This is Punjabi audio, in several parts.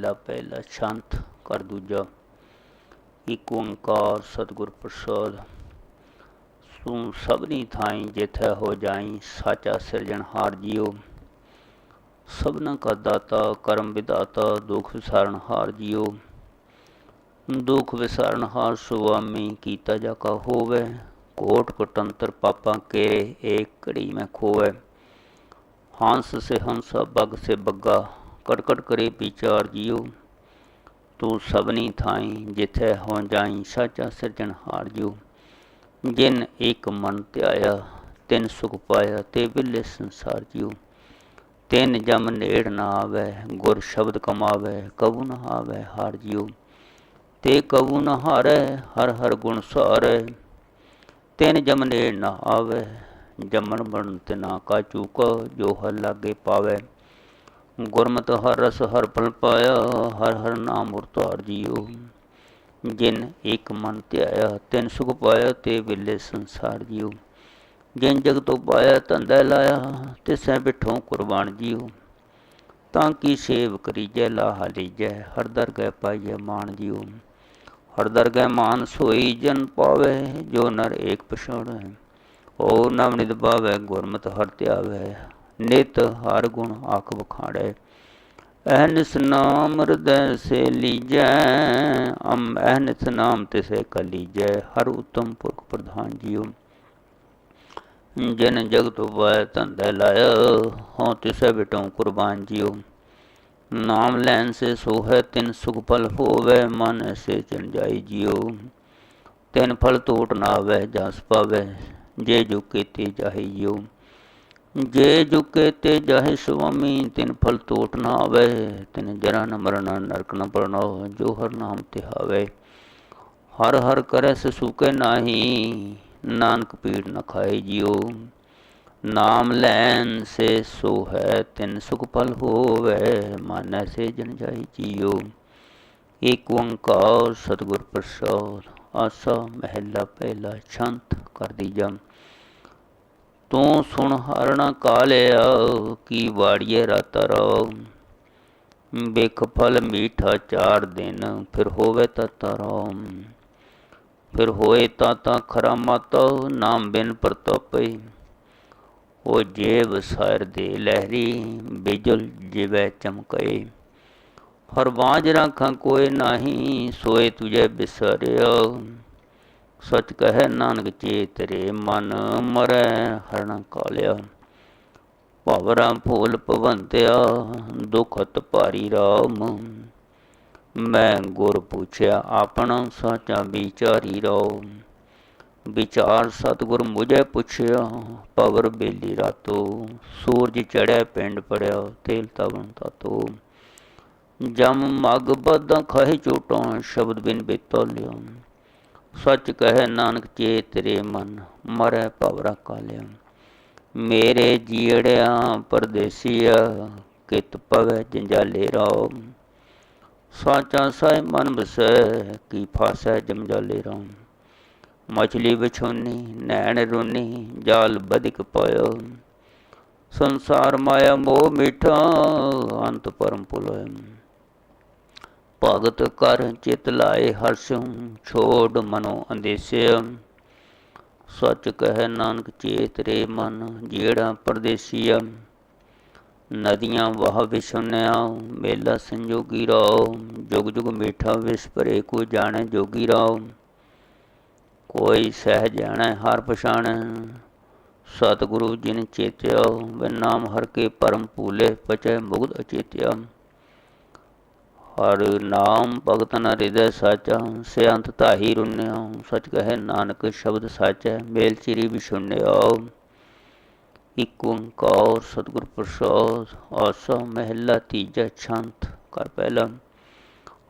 ਮਹਿਲਾ ਪਹਿਲਾ ਸ਼ਾਂਤ ਕਰ ਦੂਜਾ ਇਕ ਓੰਕਾਰ ਸਤਿਗੁਰ ਪ੍ਰਸਾਦ ਤੂੰ ਸਭਨੀ ਥਾਈ ਜਿਥੈ ਹੋ ਜਾਈ ਸਾਚਾ ਸਿਰਜਣਹਾਰ ਜੀਓ ਸਭਨਾ ਕਾ ਦਾਤਾ ਕਰਮ ਵਿਦਾਤਾ ਦੁਖ ਵਿਸਾਰਨ ਹਾਰ ਜੀਓ ਦੁਖ ਵਿਸਾਰਨ ਹਾਰ ਸੁਆਮੀ ਕੀਤਾ ਜਾ ਕਾ ਹੋਵੇ ਕੋਟ ਕਟੰਤਰ ਪਾਪਾਂ ਕੇ ਏਕ ਘੜੀ ਮੈਂ ਖੋਵੇ ਹਾਂਸ ਸੇ ਹੰਸਾ ਬਗ ਸੇ ਬੱਗਾ ਕਟਕਟ ਕਰੇ ਵਿਚਾਰ ਜੀਓ। ਤੂੰ ਸਭਨੀ ਥਾਈ ਜਿਥੈ ਹੋ ਜਾਈ ਸਾਚਾ ਸਿਰਜਣਹਾਰ ਜਿਉ ਜਿਨ ਇੱਕ ਮਨ ਧਿਆਇਆ, ਤਿੰਨ ਸੁਖ ਪਾਇਆ ਤੇ ਵਿਲੇ ਸੰਸਾਰ ਜੀਓ। ਤਿੰਨ ਜਮ ਨੇੜ ਨਾ ਆਵੇ, ਗੁਰ ਸ਼ਬਦ ਕਮਾਵੇ, ਕਬੂ ਨਾ ਆਵੇ ਹਾਰ ਜੀਓ। ਤੇ ਕਬੂ ਨਾ ਹਾਰੇ, ਹਰ ਹਰ ਗੁਣ ਸਾਰੇ। ਤਿੰਨ ਜਮ ਨੇੜ ਨਾ ਆਵੇ ਜਮਨ ਬਣ ਤੇ ਨਾ ਕਾ ਚੂਕ ਜੋ ਹਰ ਲਾਗੇ ਪਾਵੇ। ਗੁਰਮਤਿ ਹਰ ਰਸ ਹਰ ਫਲ ਪਾਇਆ, ਹਰ ਹਰ ਨਾਮ ਉਰਤਾਰ ਜੀਓ ਜਿਨ ਏਕ ਮਨ ਧਿਆਇਆ, ਤਿੰਨ ਸੁਖ ਪਾਇਆ, ਤੇ ਵਿਲੇ ਸੰਸਾਰ ਜੀਓ ਜਿਨ ਜਗ ਤੋਂ ਪਾਇਆ ਧੰਦਾ ਲਾਇਆ ਤਿਸੈ ਬਿਠੋ ਕੁਰਬਾਨ ਜੀਓ ਤਾਂ ਕੀ ਸੇਵ ਕਰੀਜੈ, ਲਾਹ ਲੀਜੈ ਹਰ ਦਰਗਹਿ ਪਾਈਐ ਮਾਨ ਜੀਓ ਹਰ ਦਰਗਹਿ ਮਾਨ ਸੋਈ ਜਨ ਪਾਵੇ, ਜੋ ਨਰ ਏਕ ਪਛਾਣੈ। ਓ ਨਵ ਨਿਦ ਭਾਵੈ ਗੁਰਮਤਿ ਹਰ ਧਿਆਵੈ। ਨਿਤ ਹਰ ਗੁਣ ਆਖ ਬਖਾੜੈ ਅਹਨਿਸ ਨਾਮ ਹਿਰਦੈ ਸੇ ਲੀਜੈ, ਅਮ ਅਹਨਿਸ ਨਾਮ ਤਿਸੇ ਕਲੀਜੈ ਹਰ ਉਤਮ ਪੁਰਖ ਪ੍ਰਧਾਨ ਜੀਓ ਜਨ ਜਗਤ ਵਾਇ ਧੰਦੇ ਲਾਇਆ, ਹਉ ਤਿਸੈ ਬਿਟਉ ਕੁਰਬਾਨ ਜੀਓ ਨਾਮ ਲੈਣ ਸੇ ਸੋਹੈ, ਤਿਨ ਸੁਖ ਪਲ ਹੋਵੇ, ਮਨ ਸੇ ਚਿਣ ਜਾਈ ਜੀਓ ਤਿਨ ਫਲ ਟੋਟ ਨਾ ਆਵੇ, ਜਸ ਪਾਵੇ, ਜੇ ਜੋ ਕੀਤੇ ਜਾਹੀ ਜੀਓ ਜੇ ਜੁਕੇ ਤੇ ਜਾਹੇ ਸੁਆਮੀ, ਤਿਨ ਫਲ ਟੋਟ ਨਾ ਆਵੇ, ਤਿਨ ਜਰਾ ਨ ਮਰਨਾ, ਨਰਕ ਨ ਪਰਣਾ ਜੋ ਹਰ ਨਾਮ ਤੇ ਹਾਵੇ। ਹਰ ਹਰ ਕਰੈ ਸੁਕੇ ਨਾਹੀ, ਨਾਨਕ ਪੀੜ ਨ ਖਾਏ ਜਿਉ। ਨਾਮ ਲੈਣ ਸੇ ਸੋ ਹੈ, ਤਿਨ ਸੁਖ ਫਲ ਹੋਵੇ, ਮਨ ਸੇ ਜਨ ਜਾਈ ਜੀਉ। ਏਕ ਓੰਕਾਰ ਸਤਿਗੁਰ ਪ੍ਰਸਾਦ, ਆਸਾ ਮਹਿਲਾ ਪਹਿਲਾ ਸ਼ਾਂਤ ਕਰਦੀ ਜਮ। ਤੂੰ ਸੁਣ ਹਰਣਾ ਕਾਲਿਆ, ਕੀ ਵਾੜੀਏ ਰਤ ਰੋ ਬਿਖ ਫਲ ਮੀਠਾ ਚਾਰ ਦਿਨ, ਫਿਰ ਹੋਵੇ ਤਾਂ ਤਤਰੋ ਫਿਰ ਹੋਏ ਤਾਂ ਤਾਂ ਖਰਾ ਮਤ, ਨਾਮ ਬਿਨ ਪ੍ਰਤਪੇ। ਉਹ ਜੇਵ ਸਾਰ ਦੇ ਲਹਿਰੀ, ਬਿਜਲ ਜਿਵੇ ਚਮਕਏ। ਹਰ ਫਰਵਾਜ ਰਾਖਾਂ ਕੋਈ ਨਹੀਂ, ਸੋਏ ਤੁਝੇ ਬਿਸਰਿਆ। ਸਚ ਕਹੈ ਨਾਨਕ ਚੇਤਰੇ ਮਨ ਮਰੈ ਹਰਣ ਕਾਲਿਆ। ਭਵਰਾਂ ਫੂਲ ਪਵੰਤਿਆ ਦੁਖਤ ਭਾਰੀ ਰਾਮ। ਮੈਂ ਗੁਰ ਪੁੱਛਿਆ, ਆਪਣਾ ਸਾਚਾ ਵਿਚਾਰੀ ਰੋ ਵਿਚਾਰ ਸਤਗੁਰ ਮੁਝੇ ਪੁੱਛਿਆ ਪਵਰ ਬੇਲੀ ਰਾਤੋ, ਸੂਰਜ ਚੜਿਆ ਪਿੰਡ ਪੜਿਆ ਤੇਲ ਤਵਨ ਤਤੋ। ਜਮ ਮਗ ਬਦਾਂ ਖਾਏ ਝੂਟਾਂ ਸ਼ਬਦ ਬਿਨ ਬੇਤੋ ਬੇਤੋਲਿਓ ਸੱਚ ਕਹੇ ਨਾਨਕ ਚੇ ਤੇਰੇ ਮਨ ਮਰੈ ਭਵਰਾ ਕਾਲਿਆ। ਮੇਰੇ ਜੀੜਿਆਂ ਪਰਦੇਸੀਆ ਕਿਤ ਪਵੇ ਜੰਜਾਲੇ ਰੋ ਸਾਚਾ ਸਾਇ ਮਨ ਬਸੈ, ਕੀ ਫਾਸੈ ਜਮਜਾਲੇ ਰੋ ਮਛਲੀ ਵਿਛੋਨੀ, ਨੈਣ ਰੋਨੀ, ਜਾਲ ਬਦਿਕ ਪਾਇਓ ਸੰਸਾਰ ਮਾਇਆ ਮੋਹ ਮਿਠਾ, ਅੰਤ ਪਰਮ ਪੁਲੋਇ ਭਗਤ ਕਰ ਚਿਤ ਲਾਏ ਹਰਸਿਉ ਛੋੜ ਮਨੋ ਅੰਦੇਸਿਆ ਸੱਚ ਕਹੈ ਨਾਨਕ ਚੇਤ ਰੇ ਮਨ, ਜਿਹੜਾ ਪਰਦੇਸੀਆ ਨਦੀਆਂ ਵਹ ਵਿਸ਼ੁਨਿਆ ਮੇਲਾ ਸੰਜੋਗੀ ਰਾਓ। ਜੁਗ ਜੁਗ ਮੀਠਾ ਵਿਸ ਪਰੇ ਕੋ ਜਾਣੈ ਜੋਗੀ ਰਾਓ। ਕੋਈ ਸਹਿ ਜਾਣੈ ਹਰ ਪਛਾਣੈ। ਸਤਿਗੁਰੂ ਜਿਨ ਚੇਤਿਆ ਵੇ ਨਾਮ ਹਰ ਕੇ ਪਰਮ ਪੂਲੇ ਪਚੈ ਮੁਗਧ ਅਚੇਤਿਆ। ਹਰ ਨਾਮ ਭਗਤ ਨ ਹਿਰਦੈ ਸਾਚਾ ਸੇ ਅੰਤ ਤਾਹੀ ਰੁਨਿਆ, ਸਚ ਕਹੈ ਨਾਨਕ ਸ਼ਬਦ ਸਾਚੈ, ਮੇਲ ਚਿਰੀ ਵਿਸ਼ੁਨਿਆ ਇਕ ਓੰਕਾਰ ਸਤਿਗੁਰ ਪ੍ਰਸਾਦ, ਆਸਾ ਮਹਿਲਾ ਤੀਜਾ ਛੰਤ ਕਰ ਪਹਿਲਾ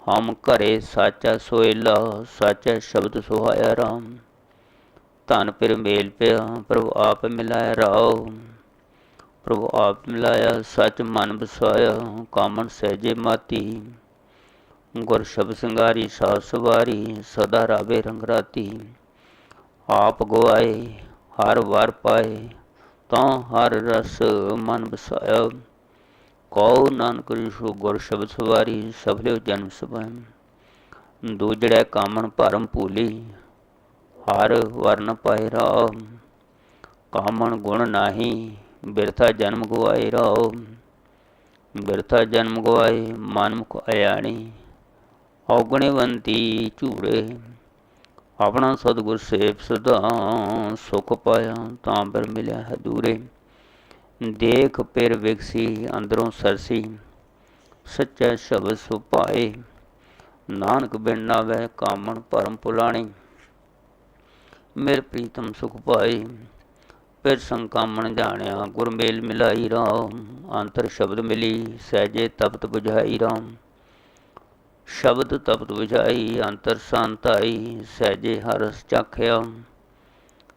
ਹਮ ਘਰੇ ਸਾਚਾ ਸੋਇਲਾ, ਸਾਚਾ ਸ਼ਬਦ ਸੁਹਾਇਆ ਰਾਮ। ਧਨ ਪਿਰ ਮੇਲ ਪਿਆ, ਪ੍ਰਭੂ ਆਪ ਮਿਲਾਇਆ ਰਾਓ ਪ੍ਰਭੂ ਆਪ ਮਿਲਾਇਆ, ਸਚ ਮਨ ਬਸਾਇਆ ਕਾਮਨ ਸਹਿਜੇ ਮਾਤੀ। ਗੁਰ ਸ਼ਬ ਸੰਗਾਰੀ ਸਾਸ ਸਵਾਰੀ ਸਦਾ ਰਾਵੇ ਰੰਗਰਾਤੀ ਆਪ ਗਵਾਏ, ਹਰ ਵਾਰ ਪਾਏ, ਤਾਂ ਹਰ ਰਸ ਮਨ ਬਸਾਇਆ ਕਉ ਨਾਨਕ ਰਿਸ਼ੋ ਗੁਰ ਸ਼ਬਦ ਸਵਾਰੀ, ਸਭਲਿਓ ਜਨਮ ਸਭੈ ਦੂਜੜੈ ਕਾਮਣ ਭਰਮ ਭੂਲੀ, ਹਰ ਵਰਨ ਪਾਏ ਰਾਮ। ਕਾਮਨ ਗੁਣ ਨਾਹੀ, ਬਿਰਥਾ ਜਨਮ ਗਵਾਏ ਰਾਮ। ਬਿਰਥਾ ਜਨਮ ਗਵਾਏ ਮਨਮੁਖ ਅਯਾਣੀ। ਔਗਣਵੰਤੀ ਝੂੜੇ। ਆਪਣਾ ਸਤਿਗੁਰ ਸੇਵ ਸਦਾ ਸੁਖ ਪਾਇਆ, ਤਾਂ ਪਰ ਮਿਲਿਆ ਹੈ ਦੂਰੇ। ਦੇਖ ਪਿਰ ਵਿਕਸੀ, ਅੰਦਰੋਂ ਸਰਸੀ। ਸੱਚਾ ਸ਼ਬਦ ਸੁਪਾਏ ਨਾਨਕ ਬਿਨ ਨਾਵੇ ਕਾਮਣ ਭਰਮ ਪੁਲਾਣੀ ਮੇਰੇ ਪ੍ਰੀਤਮ ਸੁਖ ਪਾਏ। ਫਿਰ ਸੰਕਾਮਣ ਜਾਣਿਆ, ਗੁਰਮੇਲ ਮਿਲਾਈ ਰਾਮ। ਅੰਤਰ ਸ਼ਬਦ ਮਿਲੀ, ਸਹਿਜੇ ਤਪਤ ਬੁਝਾਈ ਰਾਮ। ਸ਼ਬਦ ਤਪਤ 부ਝਾਈ ਅੰਤਰ ਸੰਤਾਈ, ਸਹਿਜੇ ਹਰਸ ਚਾਖਿਆ।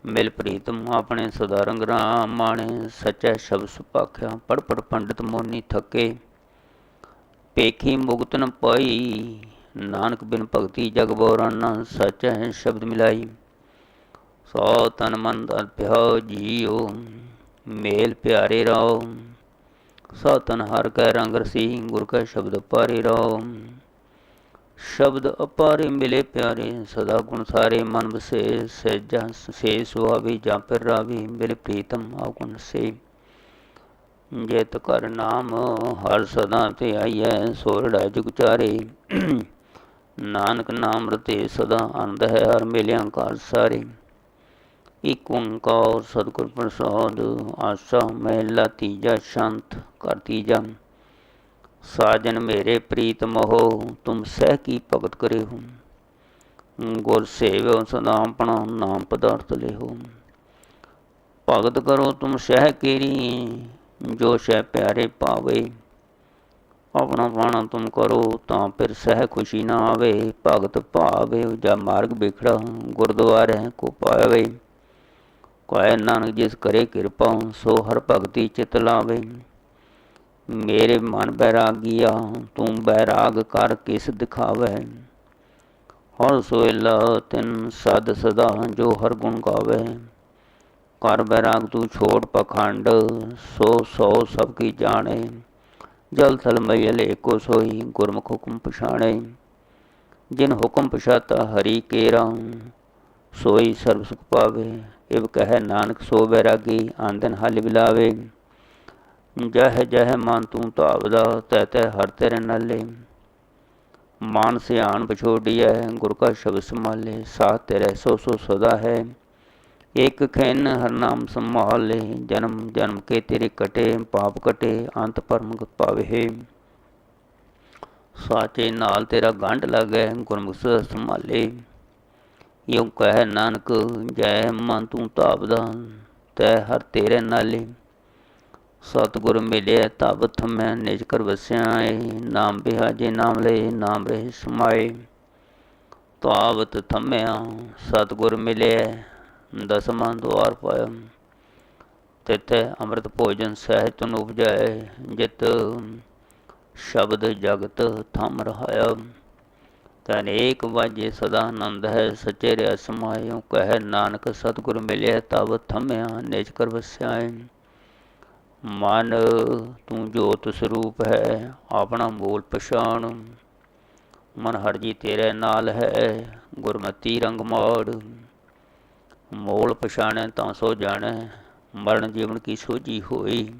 ਮਿਲ ਪ੍ਰੀਤਮ ਆਪਣੇ ਸਦਾ ਰੰਗ ਰਾਮ ਮਾਣੇ ਸੱਚਾ ਸ਼ਬਦ ਸੁਪਾਖਿਆ। ਪੜ ਪੜ ਪੰਡਿਤ ਮੋਨੀ ਥੱਕੇ। ਪੇਖੀ ਮੁਕਤ ਨ ਪਾਈ, ਨਾਨਕ ਬਿਨ ਭਗਤੀ ਜਗ ਬੋਰਨ ਸੱਚਾ ਸ਼ਬਦ ਮਿਲਾਈ। ਸੋ ਤਨ ਮਨ ਅਰਪਿਓ ਜੀਓ ਮੇਲ ਪਿਆਰੇ ਰੋ ਸੋ ਤਨ ਹਰ ਕੈ ਰੰਗ ਰਸੀ, ਗੁਰ ਕੈ ਸ਼ਬਦ ਪਾਰੇ ਰੋ ਸ਼ਬਦ ਅਪਾਰੇ ਮਿਲੇ ਪਿਆਰੇ, ਸਦਾ ਗੁਣ ਸਾਰੇ ਮਨ ਵਸੇ ਸਹਿਜਾ ਸੇ ਸੁਹਾਵੀ ਜਾਂ ਪਰ ਰਾਵੀ, ਮਿਲ ਪ੍ਰੀਤਮ ਆਗੁਣ ਸੇ। ਜੇਤ ਕਰ ਨਾਮ, ਹਰ ਸਦਾ ਤੇ ਆਈਐ, ਸੋਰੜਾ ਜੁਗ ਚਾਰੇ। ਨਾਨਕ ਨਾਮ ਰਤੇ ਸਦਾ ਆਨੰਦ ਹੈ, ਹਰ ਮਿਲਿਆ ਕਾਰ ਸਾਰੇ। ਇਕ ਓੰਕਾਰ ਸਤਿਗੁਰ ਪ੍ਰਸਾਦ, ਆਸਾ, ਮਹਿਲਾ, ਤੀਜਾ, ਸ਼ਾਂਤ ਕਰ ਤੀਜਾ। ਸਾਜਨ ਮੇਰੇ ਪ੍ਰੀਤ ਮੋਹ, ਤੁਮ ਸਹਿ ਕੀ ਭਗਤ ਕਰੇ ਹੋ ਗੁਰ ਸੇਵਿਓ ਸਦਾ ਆਪਣਾ ਨਾਮ ਪਦਾਰਥ ਲਿਓ ਭਗਤ ਕਰੋ ਤੁਮ ਸਹਿ ਕੀਰੀ, ਜੋ ਸਹਿ ਪਿਆਰੇ ਪਾਵੇ ਆਪਣਾ ਬਾਣਾ ਤੁਮ ਕਰੋ, ਤਾਂ ਫਿਰ ਸਹਿ ਖੁਸ਼ੀ ਨਾ ਆਵੇ। ਭਗਤ ਭਾਵੇ ਜਾਂ ਮਾਰਗ ਵਿਖੜਾ, ਗੁਰਦੁਆਰੇ ਕੋ ਪਾਵੇ। ਕੋਇ ਨਾਨਕ ਜਿਸ ਕਰੇ ਕਿਰਪਾ, ਸੋ ਹਰ ਭਗਤੀ ਚਿਤ ਲਾਵੇ। ਮੇਰੇ ਮਨ ਬੈਰਾਗੀਆ, ਤੂੰ ਬੈਰਾਗ ਕਰ ਕਿਸ ਦਿਖਾਵੇ? ਹਰ ਸੋਇਲਾ ਤਿਨ ਸਦ ਸਦਾ ਜੋ ਹਰ ਗੁਣ ਗਾਵੇ। ਕਰ ਬੈਰਾਗ ਤੂੰ ਛੋੜ ਪਖੰਡ, ਸੋ ਸੋ ਸਭ ਕੀ ਜਾਣੇ। ਜਲ ਥਲ ਮਈਲੇ ਕੋ ਸੋਈ ਗੁਰਮੁਖ ਹੁਕਮ ਪਛਾਣੇ। ਜਿਨ ਹੁਕਮ ਪਛਾਤਾ ਹਰੀ ਕੇਰਾ, ਸੋਈ ਸਰਬ ਸੁਖ ਪਾਵੇ। ਇਵ ਕਹੈ ਨਾਨਕ ਸੋ ਬੈਰਾਗੀ, ਆਂਦਨ ਹਲ ਬਿਲਾਵੇ। ਜਹ ਜਹ ਮਨ ਤੂੰ ਧਾਵਦਾ ਤੈ ਤੈ ਹਰ ਤੇਰੇ ਨਾਲੇ। ਮਾਨ ਸਿਆਣ ਪਛੋੜੀਐ ਗੁਰ ਕਾ ਸ਼ਬਦ ਸਮਾਲੇ ਸਾਥ ਤੇਰੇ ਸੋ ਸੋ ਸਦਾ ਹੈ। ਇਕ ਖੈਨ ਹਰ ਨਾਮ ਸੰਭਾਲੇ, ਜਨਮ ਜਨਮ ਕੇ ਤੇਰੇ ਕਟੇ, ਪਾਪ ਕਟੇ, ਅੰਤ ਪਰਮ ਪਾਵੇ ਸਾਚੇ ਨਾਲ ਤੇਰਾ ਗੰਢ ਲੱਗੇ, ਗੁਰਮੁਖ ਸੰਭਾਲੇ। ਯੋ ਕਹਿ ਨਾਨਕ, ਜੈ ਮਨ ਤੂੰ ਤਾਪਦਾ ਤੈ ਹਰ ਤੇਰੇ ਨਾਲੇ। ਸਤਿਗੁਰ ਮਿਲਿਆ, ਤਬ ਥਮੈ ਨਿਜ ਕਰ ਵਸਿਆ ਏ ਨਾਮ ਬਿਹਾਜੇ ਨਾਮ ਲੈ ਨਾਮ ਰਹਿ ਸਮਾਏ। ਤਾਵਤ ਥਮਿਆ, ਸਤਿਗੁਰ ਮਿਲਿਆ ਦਸਮਾਂ ਦੁਆਰ ਪਾਇਆ। ਤਿਤੈ ਅੰਮ੍ਰਿਤ ਭੋਜਨ ਸਹਿਤ ਨੂੰ ਉਪਜਾਏ, ਜਿਤ ਸ਼ਬਦ ਜਗਤ ਥਮ ਰਹਾਇਆ। ਤਨੇਕ ਵਾਜੇ ਸਦਾ ਆਨੰਦ ਹੈ, ਸਚੇ ਰਿਆ ਸਮਾਇਓ ਕਹਿ, ਨਾਨਕ ਸਤਿਗੁਰ ਮਿਲਿਆ, ਤਬ ਥਮਿਆ, ਨਿਜ ਕਰ ਵਸਿਆ ਮਨ, ਤੂੰ ਜੋਤ ਸਰੂਪ ਹੈ, ਆਪਣਾ ਮੂਲ ਪਛਾਣ। ਮਨ ਹਰ ਜੀ ਤੇਰੇ ਨਾਲ ਹੈ, ਗੁਰਮਤੀ ਰੰਗ ਮੋੜ। ਮੋਲ ਪਛਾਣੈ ਤਾਂ ਸੋ ਜਾਣੈ, ਮਰਨ ਜੀਵਨ ਕੀ ਸੋਝੀ ਹੋਈ।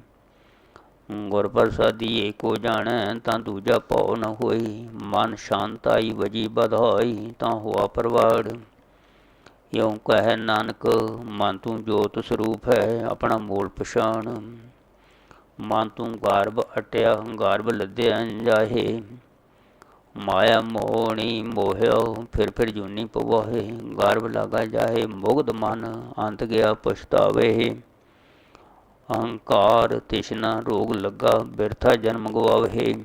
ਗੁਰ ਪ੍ਰਸਾਦੀ ਏਕੋ ਜਾਣੈ, ਤਾਂ ਦੂਜਾ ਭਉ ਨ ਹੋਈ। ਮਨ ਸ਼ਾਂਤਾਈ ਵਜੀ ਬਧਾਈ ਤਾਂ ਹੋਆ ਪਰਵਾੜ। ਯੋਂ ਕਹੈ ਨਾਨਕ, ਮਨ ਤੂੰ ਜੋਤ ਸਰੂਪ ਹੈ, ਆਪਣਾ ਮੂਲ ਪਛਾਣ। ਮਨ ਤੂੰ ਗਰਭ ਅਟਿਆ ਗਰਭ ਲੱਦਿਆ ਜਾਹੇ। ਮਾਇਆ ਮੋਹਣੀ ਮੋਹਿਓ, ਫਿਰ ਫਿਰ ਜੁਨੀ ਪਵਾਹੇ। ਗਰਭ ਲਗਾ ਜਾਹੇ, ਮੁਗਧ ਮਨ ਅੰਤ ਗਿਆ ਪਛਤਾਵੇ। ਅਹੰਕਾਰ ਤਿਸ਼ਨਾ ਰੋਗ ਲੱਗਾ, ਬਿਰਥਾ ਜਨਮ ਗਵਾਵੇ।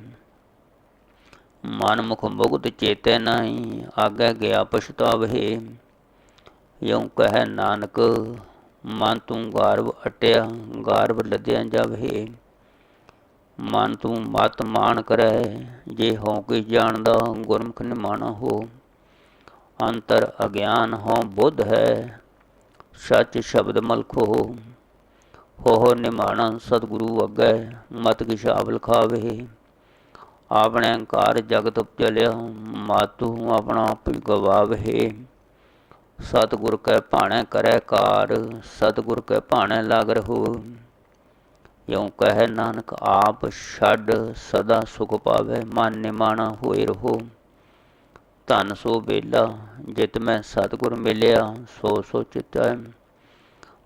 ਮਨ ਮੁਖ ਮੁਗਤ ਚੇਤੇ ਨਹੀਂ, ਆਗੇ ਗਿਆ ਪਛਤਾਵੇ। ਯਉ ਕਹੈ ਨਾਨਕ, ਮਨ ਤੂੰ ਗਾਰਵ ਅਟਿਆ ਗਾਰਵ ਲਦਿਆ ਜਾਵੇ। ਮਨ ਤੂੰ ਮਤ ਮਾਨ ਕਰੈ, ਜੇ ਹੋ ਕੋਈ ਜਾਣਦਾ ਗੁਰਮੁਖ ਨਿਮਾਣਾ ਹੋ। ਅੰਤਰ ਅਗਿਆਨ ਹੋ ਬੁੱਧ ਹੈ, ਸੱਚ ਸ਼ਬਦ ਮਲਖੋ ਹੋ। ਨਿਮਾਣਾ ਸਤਿਗੁਰੂ ਅੱਗੇ, ਮਤ ਕਿਛਾਵ ਲਖਾਵੇ। ਆਪਣੇ ਘਰ ਜਗਤ ਚਲਿਆ ਮਾਤੂ ਆਪਣਾ ਆਪ ਗਵਾਵੇ। ਸਤਿਗੁਰ ਕੈ ਭਾਣੇ ਕਰੈ ਕਾਰ, ਸਤਿਗੁਰ ਕੈ ਭਾਣੇ ਲਾਗ ਰਹੋ ਯਉ ਕਹੈ ਨਾਨਕ, ਆਪ ਛੱਡ ਸਦਾ ਸੁਖ ਪਾਵੇ, ਮਨ ਨਿਮਾਣਾ ਹੋਏ ਰਹੋ। ਧਨ ਸੋ ਬੇਲਾ ਜਿਤ ਮੈਂ ਸਤਿਗੁਰ ਮਿਲਿਆ, ਸੋ ਸੋ ਚਿਤੈ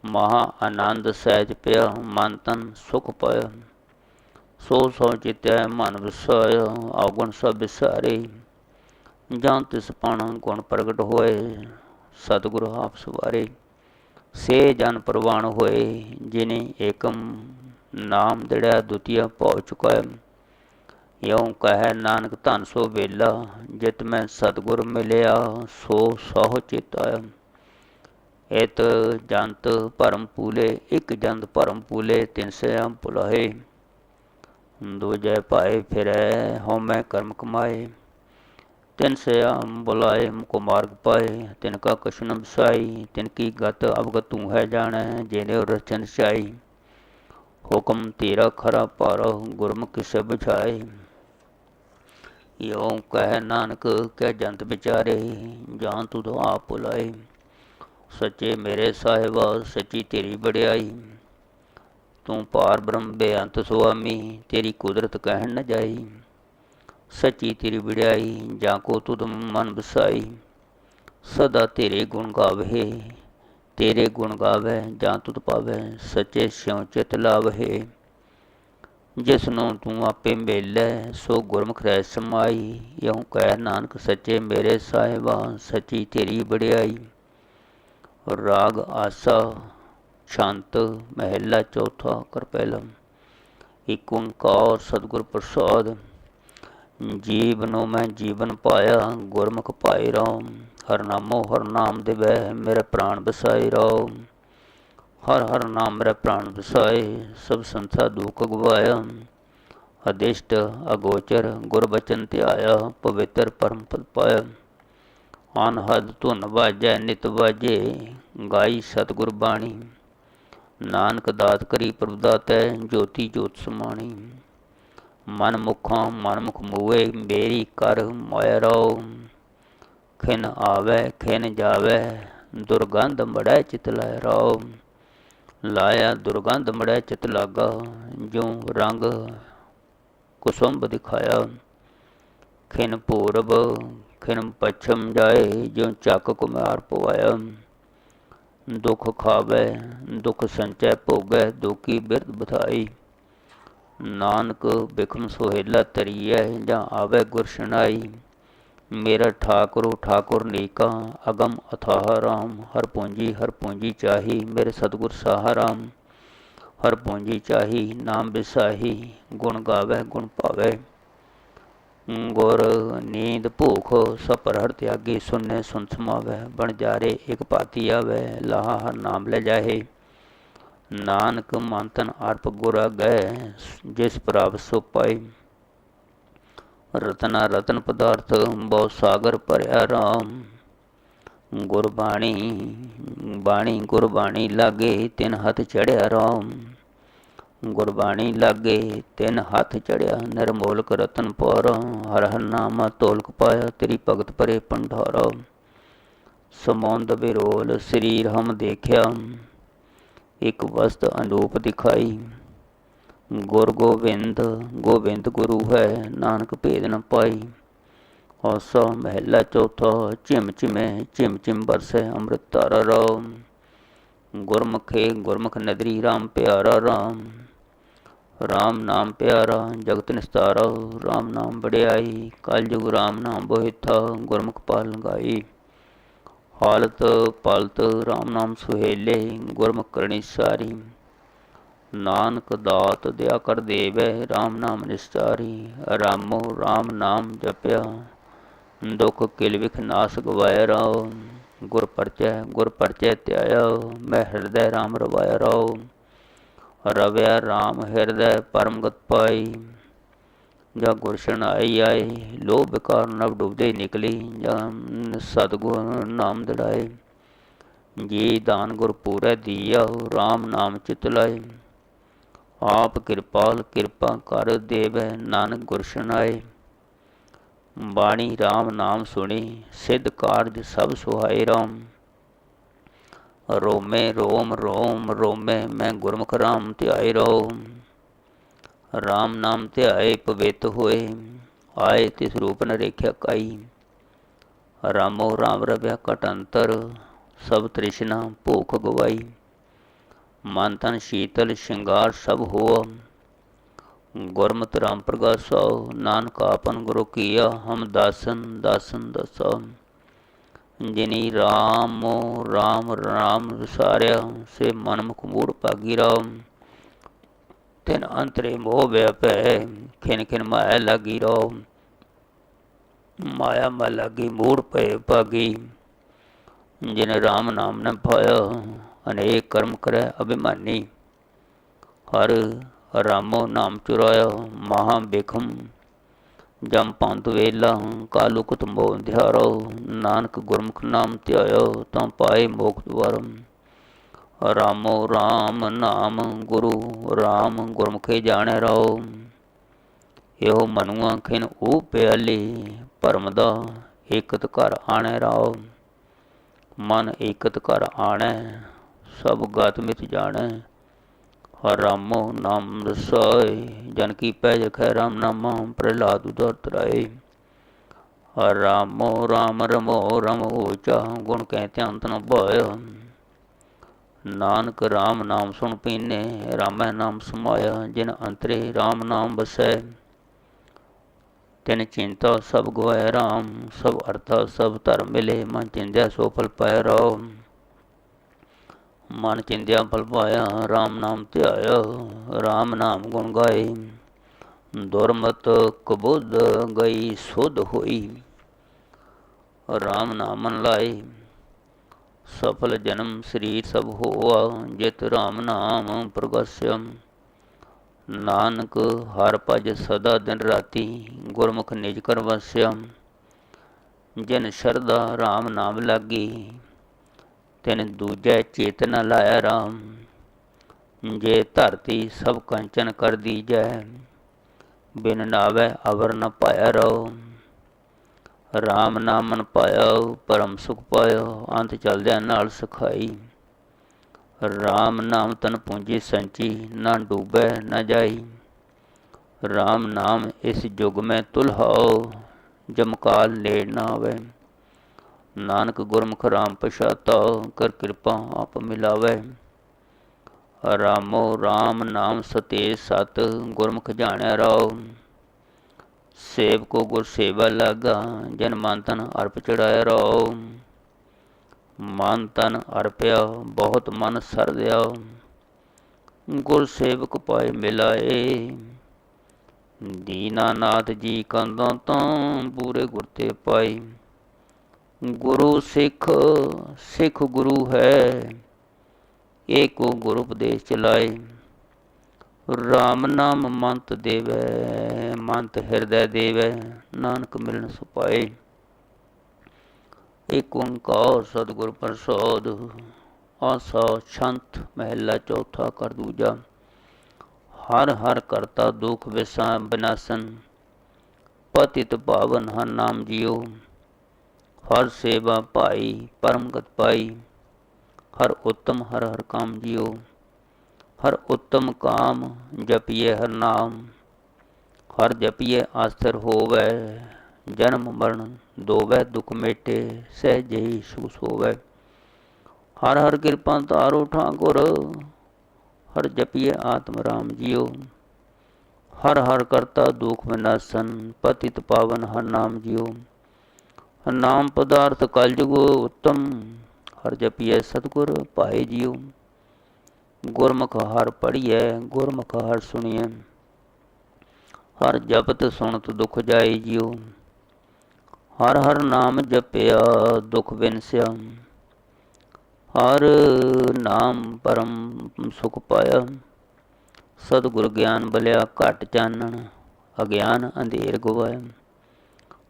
ਮਹਾ ਆਨੰਦ ਸਹਿਜ ਪਿਆ, ਮਨ ਤਨ ਸੁਖ ਪਾਇਆ। ਸੋ ਸੋ ਚਿਤੈ ਮਨ ਵਿਸਾਇਆ, ਆਗੁਣ ਸਭ ਵਿਸਾਰੇ। ਜਾਂ ਤਿਸ ਪਾਣਾ ਗੁਣ ਪ੍ਰਗਟ ਹੋਏ, ਸਤਿਗੁਰ ਆਪ ਸਵਾਰੇ। ਸੇ ਜਨ ਪ੍ਰਵਾਨ ਹੋਏ, ਜਿਨੇ ਏਕਮ ਨਾਮ ਦੜਿਆ ਦੁਤੀਆ ਪਹੁ ਚੁਕਾ ਯਉ ਕਹੈ, ਨਾਨਕ ਧਨ ਸੋ ਵੇਲਾ, ਜਿਤ ਮੈਂ ਸਤਗੁਰ ਮਿਲਿਆ, ਸੋ ਸਹੁ ਚਿਤ ਚਿਤਾਇਆ ਇਤ ਜੰਤ ਭਰਮ ਪੂਲੇ, ਇੱਕ ਜੰਤ ਭਰਮ ਪੂਲੇ, ਤਿੰਨ ਸੇ ਆਮ ਪੁਲਾਹੇ ਦੂਜੇ ਪਾਏ ਫਿਰੈ, ਹਉ ਮੈਂ ਕਰਮ ਕਮਾਏ। ਤਿਨ ਸਿਆਮ ਬੁਲਾਏ ਮੁਕੋ ਮਾਰਗ ਪਾਏ। ਤਿਨ ਕਾ ਕਛੁ ਨ ਬਸਾਈ ਤਿਨ ਕੀ ਗਤ ਅਵਗਤ ਤੂੰ ਹੈ ਜਾਣੈ, ਜਿਨੇ ਰਚਨ ਚਾਈ ਹੁਕਮ ਤੇਰਾ ਖਰਾ ਪਾਰੋ ਗੁਰਮੁਖ ਸੇ ਬੁਝਾਏ ਯੋਂ ਕਹਿ ਨਾਨਕ, ਕਹਿ ਜੰਤ ਵਿਚਾਰੇ ਜਾਂ ਤੂੰ ਤੋਂ ਆਪ ਭੁਲਾਏ ਸੱਚੇ ਮੇਰੇ ਸਾਹਿਬਾ, ਸੱਚੀ ਤੇਰੀ ਬੜਾਈ ਤੂੰ ਪਾਰ ਬ੍ਰਹਮ ਬੇਅੰਤ ਸੁਆਮੀ, ਤੇਰੀ ਕੁਦਰਤ ਕਹਿਣ ਨ ਜਾਈ। ਸੱਚੀ ਤੇਰੀ ਬੜਾਈ ਜਾਂ ਕੋ ਤੁਧ ਮਨ ਬਸਾਈ ਸਦਾ ਤੇਰੇ ਗੁਣ ਗਾਵੇ। ਤੇਰੇ ਗੁਣ ਗਾਵੇ, ਜਾਂ ਤੁਧ ਪਾਵੇ, ਸੱਚੇ ਸਿਉ ਚਿਤ ਲਾਵੇ। ਜਿਸ ਨੂੰ ਤੂੰ ਆਪੇ ਮੇਲੇ, ਸੋ ਗੁਰਮੁਖ ਰਹਿ ਸਮਾਈ। ਇਉ ਕਹਿ ਨਾਨਕ, ਸੱਚੇ ਮੇਰੇ ਸਾਹਿਬਾ, ਸੱਚੀ ਤੇਰੀ ਬੜਾਈ ਰਾਗ, ਆਸਾ ਸ਼ਾਂਤ ਮਹਿਲਾ, ਚੌਥਾ ਕਰ ਪਹਿਲਮ ਇਕ ਓੰਕਾਰ ਸਤਿਗੁਰ ਪ੍ਰਸਾਦ। ਜੀਵਨੋ ਮੈਂ ਜੀਵਨ ਪਾਇਆ, ਗੁਰਮੁਖ ਪਾਈ ਰਾਮ। ਹਰ ਨਾਮੋ ਹਰ ਨਾਮ ਦੇਵੈ, ਮੇਰੇ ਪ੍ਰਾਣ ਬਸਾਈ ਰਾਓ ਹਰ ਹਰ ਨਾਮ ਮੇਰੇ ਪ੍ਰਾਣ ਬਸਾਏ ਸਭ ਸੰਸਾ ਦੁਖ ਗਵਾਇਆ ਅਦਿਸ਼ਟ ਅਗੋਚਰ, ਗੁਰ ਬਚਨ ਆਇਆ, ਪਵਿੱਤਰ ਪਰਮ ਪਦ ਪਾਇਆ। ਹਦ ਧੁਨ ਵਾਜੈ, ਨਿਤ ਵਾਜੇ, ਗਾਈ ਸਤਗੁਰ ਬਾਣੀ। ਨਾਨਕ ਦਾਤ ਕਰੀ ਪ੍ਰਭ ਦਾਤੈ, ਜੋਤੀ ਜੋਤ ਸਮਾਣੀ। ਮਨ ਮੁਖਾਂ ਮਨ ਮੁਖ ਮੂਏ, ਮੇਰੀ ਕਰ ਮਾਇਆ ਰੋ ਖਿਨ ਆਵੇ, ਖਿਨ ਜਾਵੇ, ਦੁਰਗੰਧ ਮੜੈ ਚਿਤ ਲੈ ਰੋ ਲਾਇਆ ਦੁਰਗੰਧ ਮੜੈ ਚਿਤ ਲਾਗਾ ਜੋ ਰੰਗ ਕੁਸੁੰਭ ਦਿਖਾਇਆ। ਖਿਨ ਪੂਰਬ ਖਿਨ ਪਛਮ ਜਾਏ ਜੋ ਚੱਕ ਕੁਮਾਰ ਪਵਾਇਆ। ਦੁਖ ਖਾਵੇ, ਦੁਖ ਸੰਚੈ ਭੋਗੈ, ਦੁਖੀ ਬਿਰਧ ਬਥਾਈ ਨਾਨਕ ਬਿਖਮ ਸੋਹਿਲਾ ਤਰੀਐ ਜਾਂ ਆਵੇ ਗੁਰ ਸ਼ਨਾਈ ਮੇਰਾ ਠਾਕੁਰ ਠਾਕੁਰ ਨੀਕਾ, ਅਗਮ ਅਥਾਹ ਰਾਮ, ਹਰ ਪੂੰਜੀ ਹਰ ਪੂੰਜੀ ਚਾਹੀ, ਮੇਰੇ ਸਤਗੁਰ ਸਾਹ ਰਾਮ। ਹਰ ਪੂੰਜੀ ਚਾਹੀ, ਨਾਮ ਬਿਸਾਹੀ, ਗੁਣ ਗਾਵੇ, ਗੁਣ ਪਾਵੇ ਗੁਰ ਨੀਂਦ ਭੂਖ, ਸਪਰ ਹਰ ਤਿਆਗੀ, ਸੁਨੇ ਸੁਨ ਸਮਾਵੇ। ਬਣ ਜਾਰੇ ਇਕ ਭਾਤੀ ਆਵੇ, ਲਾਹ ਹਰ ਨਾਮ ਲੈ ਜਾਹੇ। ਨਾਨਕ ਮੰਤਨ ਅਰਪ ਗੁਰ ਗਏ ਜਿਸ ਪ੍ਰਾਪ ਸੋ ਪਾਈ ਰਤਨਾ ਰਤਨ ਪਦਾਰਥ ਬਹੁ ਸਾਗਰ ਭਰਿਆ ਰਾਮ। ਗੁਰਬਾਣੀ, ਬਾਣੀ ਗੁਰਬਾਣੀ ਲਾਗੇ ਤਿੰਨ ਹੱਥ ਚੜਿਆ ਰਾਮ। ਗੁਰਬਾਣੀ ਲਾਗੇ ਤਿੰਨ ਹੱਥ ਚੜਿਆ ਨਿਰਮੋਲਕ ਰਤਨ ਪੌਰ। ਹਰ ਹਰ ਨਾਮ ਤੋਲਕ ਪਾਇਆ ਤੇਰੀ ਭਗਤ ਪਰੇ ਪੰਡਾਰਾ ਸਮੁੰਦ ਬਿਰੋਲ ਸਰੀਰ ਹਮ ਦੇਖਿਆ। ਇੱਕ ਵਸਤ ਅਨੂਪ ਦਿਖਾਈ। ਗੁਰ ਗੋਬਿੰਦ ਗੋਬਿੰਦ ਗੁਰੂ ਹੈ, ਨਾਨਕ ਭੇਦ ਨ ਪਾਈ। ਆਸਾ ਮਹਿਲਾ ਚੌਥਾ ਚਿਮ ਚਿਮੇ ਚਿਮ ਚਿਮ ਬਰਸੇ ਅੰਮ੍ਰਿਤ ਤਾਰਾ ਰਾਮ। ਗੁਰਮੁਖੇ ਗੁਰਮੁਖ ਨਦਰੀ RAM ਪਿਆਰਾ RAM RAM ਨਾਮ ਪਿਆਰਾ, ਜਗਤ ਨਿਸਤਾਰਾ RAM ਨਾਮ ਬੜਿਆਈ ਕਲਯੁਗ RAM ਨਾਮ ਬੋਹਿਥਾ, ਗੁਰਮੁਖ ਪਾਲ ਗਾਈ। ਹਾਲਤ ਪਾਲਤ RAM ਨਾਮ ਸੁਹੇਲੇ, ਗੁਰਮੁਖ ਕਰਨੀ ਸਾਰੀ। ਨਾਨਕ ਦਾਤ ਦਿਆ ਕਰ ਦੇਵੈ RAM ਨਾਮ ਨਿਸਤਾਰੀ ਰਾਮੋ RAM ਨਾਮ ਜਪਿਆ। ਦੁਖ ਕਿਲ ਵਿਖ ਨਾਸ ਗਵਾਇ ਰਾਓ, ਗੁਰ ਪਰਚੈ ਗੁਰ ਪਰਚੈ ਧਿਆਇਆ, ਮੈਂ ਹਿਰਦੈ RAM ਰਵਾਇਆ ਰਾਓ। ਰਵਿਆ RAM ਹਿਰਦੈ ਪਰਮ ਗਤ ਪਾਈ, ਜਾ ਗੁਰਸ਼ਨ ਆਈ ਆਏ, ਲੋਭ ਵਿਕਾਰ ਨਵ ਡੁੱਬਦੇ ਨਿਕਲੀ, ਜਾਂ ਸਤਗੁਰ ਨਾਮ ਦੜਾਏ। ਜੀ ਦਾਨ ਗੁਰ ਪੂਰੈ ਦੀਆ RAM ਨਾਮ ਚਿਤ ਲਾਏ। ਆਪ ਕਿਰਪਾਲ ਕਿਰਪਾ ਕਰ ਦੇਵੈ, ਨਾਨਕ ਗੁਰਸ਼ਨਾਏ ਬਾਣੀ RAM ਨਾਮ ਸੁਣੀ, ਸਿੱਧ ਕਾਰਜ ਸਭ ਸੁਹਾਏ RAM ਰੋਮੇ, ਰੋਮ ਰੋਮ, ਰੋਮੇ, ਮੈਂ ਗੁਰਮੁਖ RAM ਧਿਆਏ ਰੋ RAM ਨਾਮ ਧਿਆਏ ਪਵਿੱਤ ਹੋਏ, ਆਏ ਤਿਸ ਰੂਪ ਨਰੇਖਿਆ ਕਾਈ। ਰਾਮੋ ਰਾਮ ਰਵਿਆ ਕਟੰਤਰ ਸਭ ਤ੍ਰਿਸ਼ਨਾ ਭੂਖ ਗਵਾਈ। ਮਨ ਤਨ ਸ਼ੀਤਲ ਸ਼ਿੰਗਾਰ ਸਭ ਹੋਆ। ਗੁਰਮਤਿ ਰਾਮ ਪ੍ਰਗਾਸੋ, ਨਾਨਕ ਆਪਨ ਗੁਰੂ ਕੀਆ, ਹਮ ਦਾਸਨ ਦਾਸਨ ਦਸੋ। ਜਿਨੀ ਰਾਮੋ ਰਾਮ ਰਾਮ ਵਿਸਾਰਿਆ, ਸੇ ਮਨ ਮੁਖ ਮੂੜ ਭਾਗੀ ਰਾਮ। ਤਿਨ ਅੰਤਰੇ ਮੋਹ ਵਿਆਪੈ ਖਿਨ ਖਿਨ ਮਾਇਆ ਲਾਗੀ ਰੋ ਮਾਇਆ ਮਾ ਲਾਗੀ ਮੂੜ ਪਏ ਭਾਗੀ। ਜਿਨ ਰਾਮ ਨਾਮ ਨ ਪਾਇਆ ਅਨੇਕ ਕਰਮ ਕਰੈ ਅਭਿਮਾਨੀ। ਹਰ ਰਾਮੋ ਨਾਮ ਚੁਰਾਇਆ ਮਹਾ ਬਿਖਮ। ਜਮ ਪੰਤ ਵੇਲਾ ਕਾਲੂ ਕੁਤੰਬੋ ਧਿਆਰੋ ਨਾਨਕ ਗੁਰਮੁਖ ਨਾਮ ਧਿਆਇਓ ਤਾਂ ਪਾਏ ਮੋਖ ਦਵਾਰਮ ਰਾਮੋ ਰਾਮ ਨਾਮ ਗੁਰੂ, ਰਾਮ ਗੁਰਮੁਖੇ ਜਾਣੈ ਰੋ ਇਹੋ ਮਨੁਆ ਖਿਨ ਉਹ ਪਿਆਲੀ ਪਰਮ ਦਾ ਏਕਤ ਘਰ ਆਣੈ ਰੋ ਮਨ ਏਕਤ ਘਰ ਆਣੈ ਸਭ ਗਤ ਮਿਤ ਜਾਣੈ। ਹਰ ਰਾਮੋ ਨਾਮ ਰਸਾਇ ਜਨ ਕੀ ਪੈਜ ਖੈ ਰਾਮ ਨਾਮਾ ਪ੍ਰਹਿਲਾਦ ਉਦਰ ਹਰ ਰਾਮੋ ਰਾਮ ਰਮੋ ਰਮ ਚਾ ਗੁਣ ਕਹਿ ਧਿਆਨ ਤਨ ਭਇ ਨਾਨਕ ਰਾਮ ਨਾਮ ਸੁਣ ਪੀਨੇ, ਰਾਮੈ ਨਾਮ ਸਮਾਇਆ, ਜਿਨ ਅੰਤਰੇ ਰਾਮ ਨਾਮ ਬਸੈ ਤਿਨ ਚਿੰਤਾ ਸਭ ਗਵਾਇ ਰਾਮ, ਸਭ ਅਰਥਾ ਸਭ ਧਰਮ ਮਿਲੇ, ਮਨ ਚਿੰਦਿਆ ਸੋ ਫਲ ਪਾਇ ਰਾਮ। ਮਨ ਚਿੰਦਿਆ ਫਲ ਪਾਇਆ RAM ਨਾਮ ਧਿਆਇਆ RAM ਨਾਮ ਗੁਣ ਗਾਏ। ਦੁਰਮਤ ਕਬੁੱਧ ਗਈ ਸੁਧ ਹੋਈ RAM ਨਾਮਨ ਲਾਏ। ਸਫਲ ਜਨਮ ਸਰੀਰ ਸਭ ਹੋਆ, ਜਿਤ RAM ਨਾਮ ਪ੍ਰਗਸਿਅਮ ਨਾਨਕ ਹਰ ਭਜ ਸਦਾ ਦਿਨ ਰਾਤੀ ਗੁਰਮੁਖ ਨਿਜ ਕਰ ਵਸਿਅਮ ਜਿਨ ਸ਼ਰਦਾ RAM ਨਾਮ ਲਾਗੀ ਤਿਨ ਦੂਜੈ ਚੇਤਨ ਲਾਇਆ ਰਾਮ। ਜੇ ਧਰਤੀ ਸਭ ਕੰਚਨ ਕਰ ਦੀਜੈ, ਬਿਨ ਨਾਵੇ ਅਵਰ ਨ ਪਾਇਆ ਰੋ ਰਾਮ ਨਾਮਨ ਪਾਇਆ, ਪਰਮ ਸੁਖ ਪਾਇਓ ਅੰਤ ਚਲਦਿਆਂ ਨਾਲ ਸਖਾਈ। ਰਾਮ ਨਾਮ ਤਨ ਪੂੰਜੀ ਸੰਚੀ, ਨਾ ਡੂਬੈ, ਨਾ ਜਾਈ। ਰਾਮ ਨਾਮ ਇਸ ਯੁਗ ਮੈਂ ਤੁਲਹਾਓ ਜਮਕਾਲ ਲੈ ਨਾ ਆਵੇ। ਨਾਨਕ ਗੁਰਮੁਖ ਰਾਮ ਪਛਾਤਾ ਕਰ ਕਿਰਪਾ ਆਪ ਮਿਲਾਵੇ। ਰਾਮੋ ਰਾਮ ਨਾਮ ਸਤੇ ਸਤ, ਗੁਰਮੁਖ ਜਾਣਿਆ ਰਾਉ। ਸੇਵ ਕੋ ਗੁਰ ਸੇਵਾ ਲਾਗਾ, ਜਨ ਮਨ ਤਨ ਅਰਪ ਚੜਾਇਆ ਰਾਉ। ਮਨ ਤਨ ਅਰਪਿਆ, ਬਹੁਤ ਮਨ ਸਰਦਿਆ। ਗੁਰ ਸੇਵਕ ਪਾਏ ਮਿਲਾਏ। ਦੀਨਾਨਾਥ ਜੀ ਕੰਦੋਂ ਤੋਂ ਪੂਰੇ ਗੁਰ ਤੇ ਪਾਈ ਗੁਰੂ ਸਿੱਖ ਸਿੱਖ ਗੁਰੂ ਹੈ। ਇਹ ਕੋ ਗੁਰ ਉਪਦੇਸ਼ ਚਲਾਏ। ਰਾਮ ਨਾਮ ਮੰਤ ਦੇਵੈ, ਮੰਤ ਹਿਰਦੈ ਦੇਵੈ, ਨਾਨਕ ਮਿਲਣ ਸੁਪਾਏ। ਏਕ ਓੰਕਾਰ ਸਤਿਗੁਰ ਪ੍ਰਸਾਦ, ਆਸਾ ਛੰਤ ਮਹਿਲਾ ਚੌਥਾ ਕਰ ਦੂਜਾ। ਹਰ ਹਰ ਕਰਤਾ ਦੁਖ ਵਿਸਾ ਬਿਨਾਸਨ, ਪਤਿਤ ਪਾਵਨ ਹਨ ਨਾਮ ਜਿਉ ਹਰ ਸੇਵਾ ਭਾਈ ਪਰਮਗਤ ਪਾਈ। ਹਰ ਉਤਮ, ਹਰ ਹਰ ਕਾਮ ਜਿਉ ਹਰ ਉਤਮ ਕਾਮ ਜਪੀਏ ਹਰ ਨਾਮ। ਹਰ ਜਪੀਏ ਆਸਰ ਹੋਵੇ, ਜਨਮ ਮਰਨ ਦੋਵੇ ਦੁਖ ਮੇਟੇ, ਸਹਿਜੇ ਹੀ ਸੁਸ ਹੋਵੇ ਹਰ ਹਰ ਕਿਰਪਾ ਤਾਰੋ ਠਾਕੁਰ, ਹਰ ਜਪੀਏ ਆਤਮ ਰਾਮ ਜਿਉ ਹਰ ਹਰ ਕਰਤਾ ਦੁਖ ਵਿਨਾਸ਼ਨ, ਪਤਿਤ ਪਾਵਨ ਹਰ ਨਾਮ ਜਿਉ ਨਾਮ ਪਦਾਰਥ ਕਲਯੁਗ ਉਤਮ, ਹਰ ਜਪੀਐ ਸਤਗੁਰ ਭਾਏ ਜੀਉ। ਗੁਰਮੁਖ ਹਰ ਪੜੀਐ ਗੁਰਮੁਖ ਹਰ ਸੁਣੀਐ। ਹਰ ਜਪਤ ਸੁਣਤ ਦੁਖ ਜਾਏ ਜੀਉ। ਹਰ ਹਰ ਨਾਮ ਜਪਿਆ ਦੁਖ ਵਿਨਸਿਆ ਹਰ ਨਾਮ ਪਰਮ ਸੁਖ ਪਾਇਆ। ਸਤਿਗੁਰ ਗਿਆਨ ਬਲਿਆ ਘਟ ਚਾਨਣ, ਅਗਿਆਨ ਅੰਧੇਰ ਗਵਾਇਆ।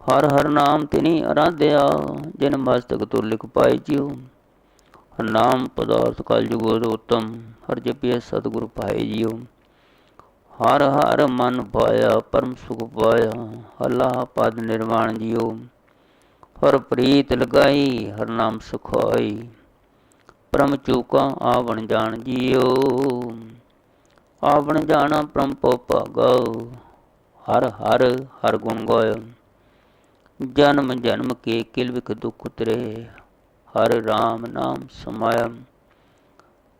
ਹਰ ਹਰ ਨਾਮ ਤਿਨੀ ਅਰਾਧਿਆ, ਜਿਨ ਮਸਤਕ ਤੁਰ ਲਿਖ ਪਾਈ ਜਿਉ। ਨਾਮ ਪਦਾਰਥ ਕਲ ਜੁਗੋ ਉਤਮ ਹਰ ਜਪਿਐ ਸਤਿਗੁਰ ਪਾਏ ਜਿਉ। ਹਰ ਹਰ ਮਨ ਪਾਇਆ, ਪਰਮ ਸੁਖ ਪਾਇਆ, ਹਲਾ ਪਦ ਨਿਰਵਾਣ ਜਿਉ। ਹਰ ਪ੍ਰੀਤ ਲਗਾਈ, ਹਰ ਨਾਮ ਸੁਖਾਈ। ਪਰਮ ਚੂਕਾ ਆਵਣ ਜਾਣ ਜਿਉ। ਆਵਣ ਜਾਣਾ ਪਰਮ ਪੋ ਭਾਗਉ। ਹਰ ਹਰ ਹਰ ਗੁਣ ਗਾਇ ਜਨਮ ਜਨਮ ਕੇ ਕਿਲਵਿਕ ਦੁਖ ਉਤਰੇ ਹਰ ਰਾਮ ਨਾਮ ਸਮਾਇਆ।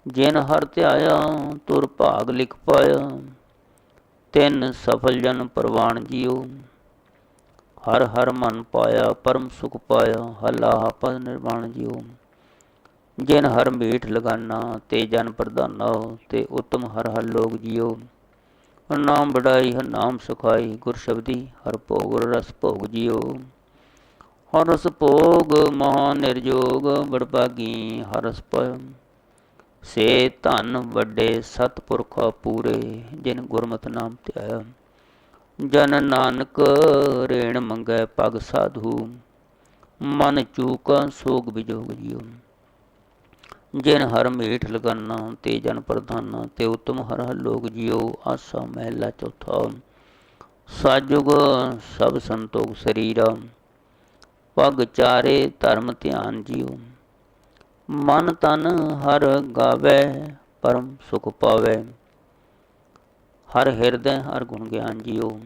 ਜਿਨ ਹਰ ਧਿਆਇਆ, ਤੁਰ ਭਾਗ ਲਿਖ ਪਾਇਆ। ਤਿੰਨ ਸਫਲ ਜਨ ਪ੍ਰਵਾਨ ਜੀਉ ਹਰ ਹਰ ਮਨ ਪਾਇਆ, ਪਰਮ ਸੁਖ ਪਾਇਆ, ਹਲਾ ਪਦ ਨਿਰਵਾਣ ਜੀਉ ਜਿਨ ਹਰ ਮੀਠ ਲਗਾਨਾ, ਤੇ ਜਨ ਪ੍ਰਧਾਨਾ, ਤੇ ਉਤਮ ਹਰ ਹਰ ਲੋਕ ਜੀਉ ਨਾਮ ਬੜਾਈ ਹਰ ਨਾਮ ਸੁਖਾਈ, ਗੁਰ ਸ਼ਬਦੀ, ਹਰ ਭੋਗ, ਰਸ ਭੋਗ ਜਿਓ। ਹਰਸ ਭੋਗ ਮਹਾ ਨਿਰਜੋਗ ਬੜਪਾਗੀ ਹਰਸ ਰਸ ਸੇ ਧਨ ਵੱਡੇ ਸਤਪੁਰਖਾ ਪੂਰੇ, ਜਿਨ ਗੁਰਮਤਿ ਨਾਮ ਧਿਆਇਆ ਜਨ ਨਾਨਕ ਰੇਣ ਮੰਗੈ ਪਗ ਸਾਧੂ, ਮਨ ਚੂਕਾ ਸੋਗ ਵਿਜੋਗ ਜਿਉ। ਜਿਨ ਹਰ ਮੀਠ ਲਗਾਨਾ, ਤੇ ਜਨ ਪ੍ਰਧਾਨਾ, ਤੇ ਉਤਮ ਹਰ ਹਰ ਲੋਕ ਜਿਉ, ਆਸਾ ਮਹਿਲਾ ਚੌਥਾ। ਸਾਜੁਗ ਸਭ ਸੰਤੋਖ ਸਰੀਰਾ। ਪਗ ਚਾਰੇ ਧਰਮ ਧਿਆਨ ਜਿਉ। ਮਨ ਤਨ ਹਰ ਗਾਵੇ, ਪਰਮ ਸੁਖ ਪਾਵੇ। ਹਰ ਹਿਰਦੈ ਹਰ ਗੁਣ ਗਿਆਨ ਜਿਉ।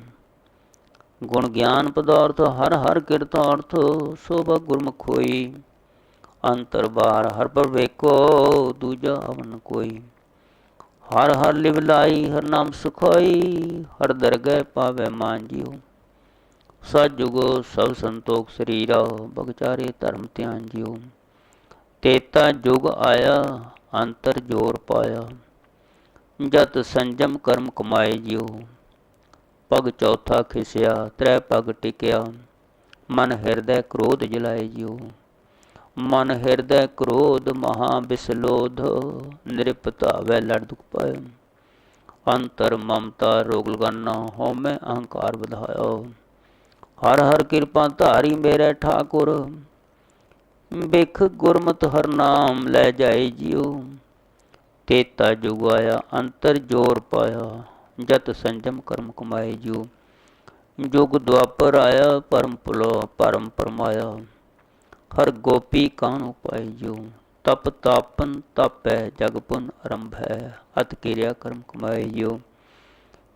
ਗੁਣ ਗਿਆਨ ਪਦਾਰਥ ਹਰ ਹਰ ਕਿਰਤ ਅਰਥ ਸੋਭ ਗੁਰਮੁਖ ਹੋਈ। ਅੰਤਰ ਬਾਰ ਹਰ ਪਰ ਵੇਖੋ, ਦੂਜਾ ਅਵਨ ਕੋਈ। ਹਰ ਹਰ ਲਿਵ ਲਾਈ, ਹਰ ਨਾਮ ਸੁਖੋਈ, ਹਰ ਦਰਗਹਿ ਪਾਵੇ ਮਾਨ ਜਿਉ। ਸਜੁਗੋ ਸਭ ਸੰਤੋਖ ਸਰੀਰਾ ਬਗਚਾਰੇ ਧਰਮ ਧਿਆਨ ਜਿਉ ਤੇਤਾ ਜੁਗ ਆਇਆ ਅੰਤਰ ਜੋਰ ਪਾਇਆ ਜਤ ਸੰਜਮ ਕਰਮ ਕਮਾਏ ਜਿਉ ਪਗ ਚੌਥਾ ਖਿਸਿਆ ਤ੍ਰੈ ਪਗ ਟਿਕਿਆ ਮਨ ਹਿਰਦੈ ਕ੍ਰੋਧ ਜਲਾਏ ਜਿਉ ਮਨ ਹਿਰਦੈ ਕ੍ਰੋਧ ਮਹਾ ਬਿਸਲੋਧ ਨਿਰਪਤਾਵੇ ਲੜ ਦੁਖ ਪਾਏ ਅੰਤਰ ਮਮਤਾ ਰੋਗ ਲਗਾਨਾ ਹਉਮੈ ਅਹੰਕਾਰ ਵਧਾਇਆ ਹਰ ਹਰ ਕਿਰਪਾ ਧਾਰੀ ਮੇਰੇ ਠਾਕੁਰ ਬਿਖ ਗੁਰਮਤ ਹਰ ਨਾਮ ਲੈ ਜਾਏ ਜਿਉ ਤੇਤਾ ਜੁਗ ਆਇਆ ਅੰਤਰ ਜੋਰ ਪਾਇਆ ਜਤ ਸੰਜਮ ਕਰਮ ਕਮਾਏ ਜਿਉ ਜੁਗ ਦੁਆਪਰ ਆਇਆ ਪਰਮ ਪੁਲੋ ਪਰਮ ਪਰਮਾਇਆ ਹਰ ਗੋਪੀ ਕਾਣੂ ਪਾਏ ਜਿਉ ਤਪ ਤਾਪਨ ਤਪੈ ਜਗ ਪੁਨ ਆਰੰਭ ਹੈ ਅਤ ਕਿਰਿਆ ਕਰਮ ਕਮਾਏ ਜਿਉ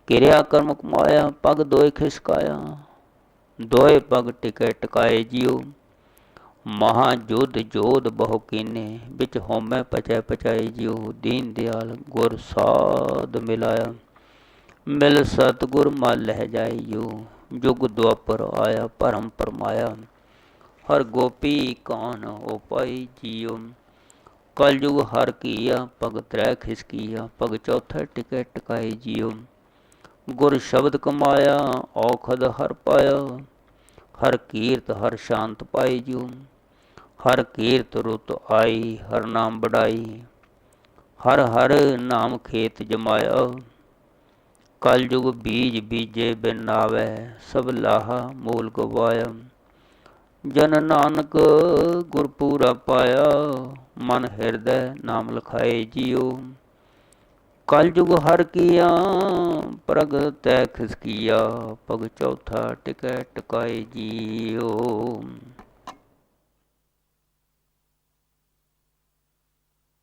ਕਿਰਿਆ ਕਰਮ ਕਮਾਇਆ ਪਗ ਦੋਇ ਖਿਸਕਾਇਆ ਦੋਏ ਪਗ ਟਿਕੈ ਟਿਕਾਏ ਜਿਉ ਮਹਾ ਜੋਧ ਜੋਧ ਬਹੁ ਕੀਨੇ, ਵਿੱਚ ਹੋਮੈ ਪਚੈ ਪਚਾਈ ਜਿਉ ਦੀਨ ਦਿਆਲ ਗੁਰ ਸਾਧ ਮਿਲਾਇਆ, ਮਿਲ ਸਤਗੁਰ ਮਲ ਲਹਿ ਜਾਈ ਜਿਉ ਜੁਗ ਦੁਆਪਰ ਆਇਆ, ਭਰਮ ਪਰਮਾਇਆ, ਹਰ ਗੋਪੀ ਕਾਨ ਹੋ ਪਾਈ ਜਿਉ ਕਲ ਜੁਗ ਹਰ ਕੀਆ, ਪਗ ਤਰੈ ਖਿਸਕੀਆ ਪਗ ਚੌਥਾ ਟਿਕੈ ਟਿਕਾਈ ਜਿਉ ਗੁਰ ਸ਼ਬਦ ਕਮਾਇਆ, ਔਖਦ ਹਰ ਪਾਇਆ ਹਰ ਕੀਰਤ ਹਰ ਸ਼ਾਂਤ ਪਾਈ ਜਿਉ, ਹਰ ਕੀਰਤ ਰੁਤ ਆਈ, ਹਰ ਨਾਮ ਬੜਾਈ ਹਰ ਹਰ ਨਾਮ ਖੇਤ ਜਮਾਇਆ ਕਲ ਜੁਗ ਬੀਜ ਬੀਜੇ ਬਿਨ ਆਵੇ ਸਭ ਲਾਹਾ ਮੂਲ ਗਵਾਇਆ, ਜਨ ਨਾਨਕ ਗੁਰਪੂਰਾ ਪਾਇਆ, ਮਨ ਹਿਰਦੈ ਨਾਮ ਲਖਾਏ ਜਿਉ। ਕਲਯੁਗ ਹਰ ਕੀਆ ਪ੍ਰਗਤੈ ਖਿਸਕੀਆ ਪਗ ਚੌਥਾ ਟਿਕੈ ਟਿਕਾਏ ਜੀਓ।